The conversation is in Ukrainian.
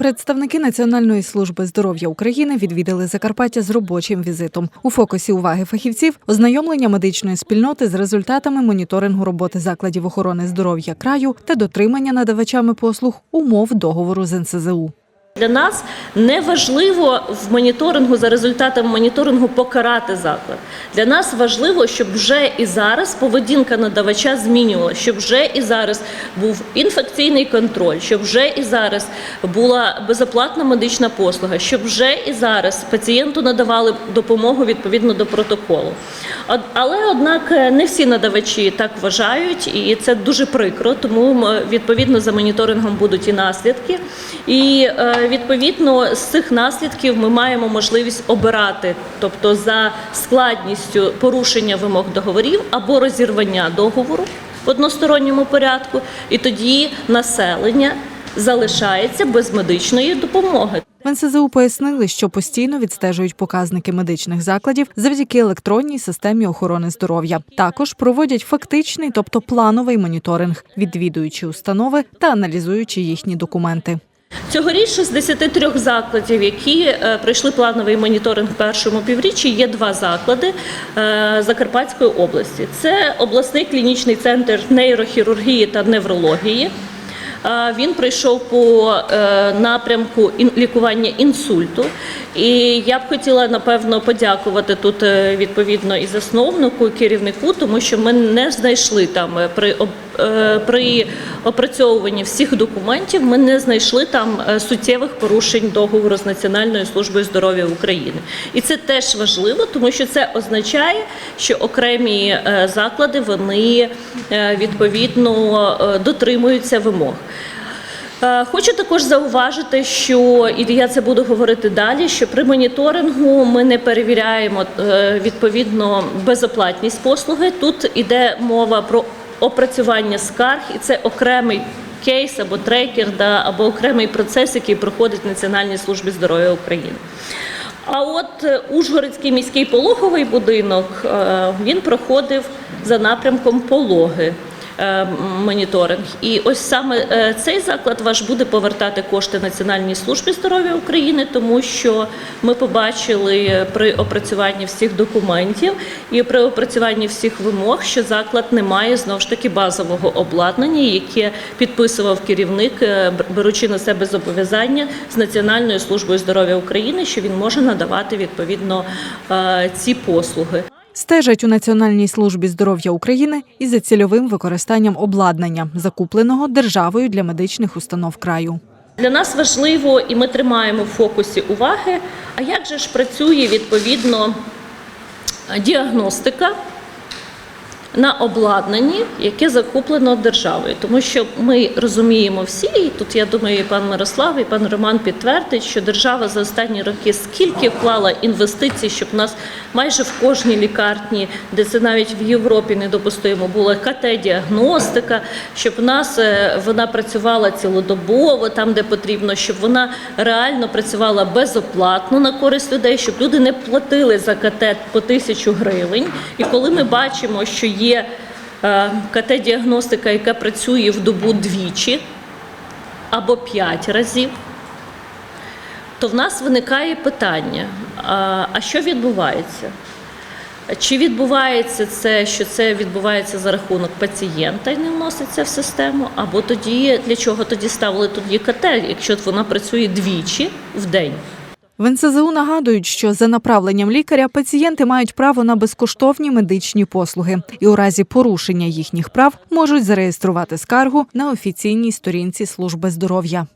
Представники Національної служби здоров'я України відвідали Закарпаття з робочим візитом. У фокусі уваги фахівців ознайомлення медичної спільноти з результатами моніторингу роботи закладів охорони здоров'я краю та дотримання надавачами послуг умов договору з НСЗУ. Для нас не важливо в моніторингу за результатами моніторингу покарати заклад. Для нас важливо, щоб вже і зараз поведінка надавача змінювалася, щоб вже і зараз був інфекційний контроль, щоб вже і зараз була безоплатна медична послуга, щоб вже і зараз пацієнту надавали допомогу відповідно до протоколу. Але однак не всі надавачі так вважають, і це дуже прикро. Тому відповідно за моніторингом будуть і наслідки. І е, відповідно з цих наслідків ми маємо можливість обирати, тобто за складністю порушення вимог договорів або розірвання договору в односторонньому порядку, і тоді населення залишається без медичної допомоги. В НСЗУ пояснили, що постійно відстежують показники медичних закладів завдяки електронній системі охорони здоров'я. Також проводять фактичний, тобто плановий моніторинг, відвідуючи установи та аналізуючи їхні документи. Цьогоріч 63 закладів, які е, пройшли плановий моніторинг в першому півріччі, є два заклади е, Закарпатської області. Це обласний клінічний центр нейрохірургії та неврології. Він пройшов по е, напрямку лікування інсульту. І я б хотіла напевно подякувати тут е, відповідно і засновнику, і керівнику, тому що ми не знайшли там е, при при опрацьовуванні всіх документів. Ми не знайшли там суттєвих порушень договору з Національною службою здоров'я України. І це теж важливо, тому що це означає, що окремі заклади вони відповідно дотримуються вимог. Е, Хочу також зауважити, що і я це буду говорити далі. Що при моніторингу ми не перевіряємо е, відповідно безоплатність послуги. Тут іде мова про опрацювання скарг, і це окремий кейс або трекер, да, або окремий процес, який проходить в Національній службі здоров'я України. А от е, Ужгородський міський пологовий будинок він проходив за напрямком пологи. Е, Моніторинг, і ось саме е, цей заклад ваш буде повертати кошти Національній службі здоров'я України, тому що ми побачили при опрацюванні всіх документів і при опрацюванні всіх вимог, що заклад не має знову ж таки базового обладнання, яке підписував керівник, е, беручи на себе зобов'язання з Національною службою здоров'я України, що він може надавати відповідно ці послуги. Стежать у Національній службі здоров'я України і за цільовим використанням обладнання, закупленого державою для медичних установ краю. Для нас важливо, і ми тримаємо в фокусі уваги, а як же ж працює відповідно діагностика на обладнанні, яке закуплено державою. Тому що ми розуміємо всі, і тут я думаю, і пан Мирослав, і пан Роман підтвердить, що держава за останні роки скільки вклала інвестицій, щоб у нас майже в кожній лікарні, де це навіть в Європі недопустимо, була КТ-діагностика, щоб у нас е, вона працювала цілодобово, там де потрібно, щоб вона реально працювала безоплатно на користь людей, щоб люди не платили за КТ по тисячу гривень. І коли ми бачимо, що є е, КТ-діагностика, яка працює в добу двічі або п'ять разів, то в нас виникає питання: а, що відбувається? Чи відбувається це, що це відбувається за рахунок пацієнта і не вноситься в систему? Або тоді для чого тоді ставили тоді КТ, якщо вона працює двічі в день? В НСЗУ нагадують, що за направленням лікаря пацієнти мають право на безкоштовні медичні послуги, і у разі порушення їхніх прав можуть зареєструвати скаргу на офіційній сторінці служби здоров'я.